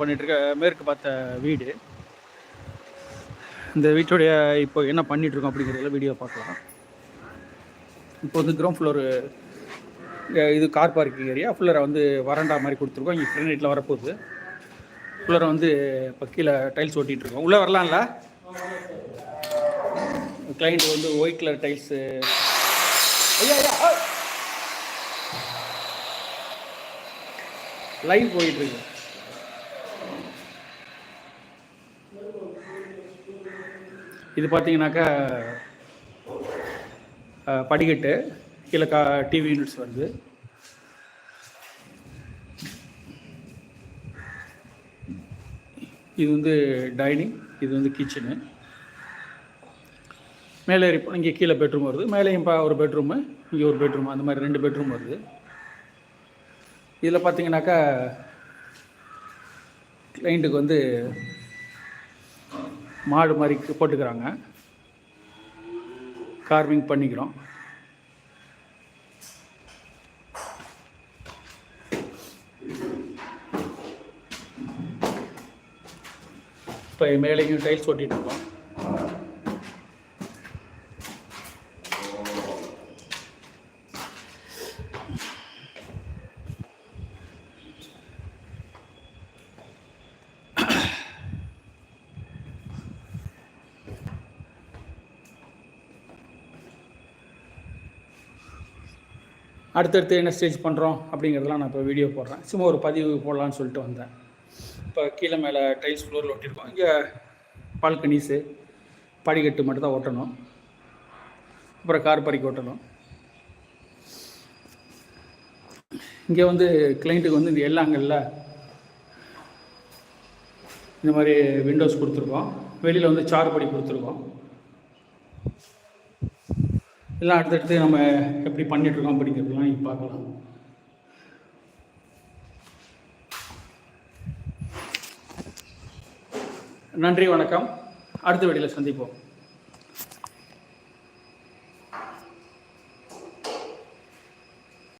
பண்ணிட்டு இருக்க மேற்கு பார்த்த வீடு. இந்த வீட்டுடைய இப்போ என்ன பண்ணிட்டுருக்கோம் அப்படிங்கிறதுல வீடியோ பார்க்கலாம். இப்போ வந்து கிரவுண்ட் ஃப்ளோரு இது கார் பார்க்கிங் ஏரியா ஃபுல்லரை வந்து வறண்டா மாதிரி கொடுத்துருக்கோம். இங்கே ஃப்ரெண்ட் வரப்போகுது. ஃபுல்லரை வந்து இப்போ கீழே டைல்ஸ் ஓட்டிகிட்ருக்கோம் உள்ளே வரலாம்ல? கிளைண்ட் வந்து ஒயிட் கலர் டைல்ஸு ஐயா ஐயா லைவ் போயிட்டுருக்கு. இது பார்த்தீங்கன்னாக்கா படிக்கட்டு. கீழே கா டிவி யூனிட்ஸ் வருது. இது வந்து டைனிங் இது வந்து கிச்சனு மேலே இருப்போம் இங்கே கீழே பெட்ரூம் வருது. மேலேயும் பா ஒரு பெட்ரூமு இங்கே ஒரு பெட்ரூம் அந்த மாதிரி ரெண்டு பெட்ரூம் வருது. இதில் பார்த்தீங்கன்னாக்கா கிளைண்ட்டுக்கு வந்து மாடு மாதிரி போட்டுக்கிறாங்க. கார்விங் பண்ணிக்கிறோம். இப்போ மேலேயும் டைல்ஸ் ஓட்டிகிட்டு இருக்கோம். அடுத்தடுத்து என்ன ஸ்டேஜ் பண்ணுறோம் அப்படிங்கிறதெல்லாம் நான் இப்போ வீடியோ போடுறேன். சும்மா ஒரு பதிவு போடலான்னு சொல்லிட்டு வந்தேன். இப்போ கீழே மேலே டைல்ஸ் ஃப்ளோரில் ஒட்டியிருக்கோம். இங்கே பால்கனிஸு படிக்கட்டு மட்டும் தான் ஓட்டணும் அப்புறம் கார் பறிக்க ஓட்டணும் இங்கே வந்து கிளைண்ட்டுக்கு வந்து இந்த எல்லாங்கல்ல இந்த மாதிரி விண்டோஸ் கொடுத்துருக்கோம். வெளியில் வந்து சார்படி கொடுத்துருக்கோம். எல்லாம் அடுத்தடுத்து நம்ம எப்படி பண்ணிகிட்ருக்கோம் அப்படிங்கிறதுலாம் நீங்கள் பார்க்கலாம். நன்றி வணக்கம். அடுத்த வீடியில் சந்திப்போம்.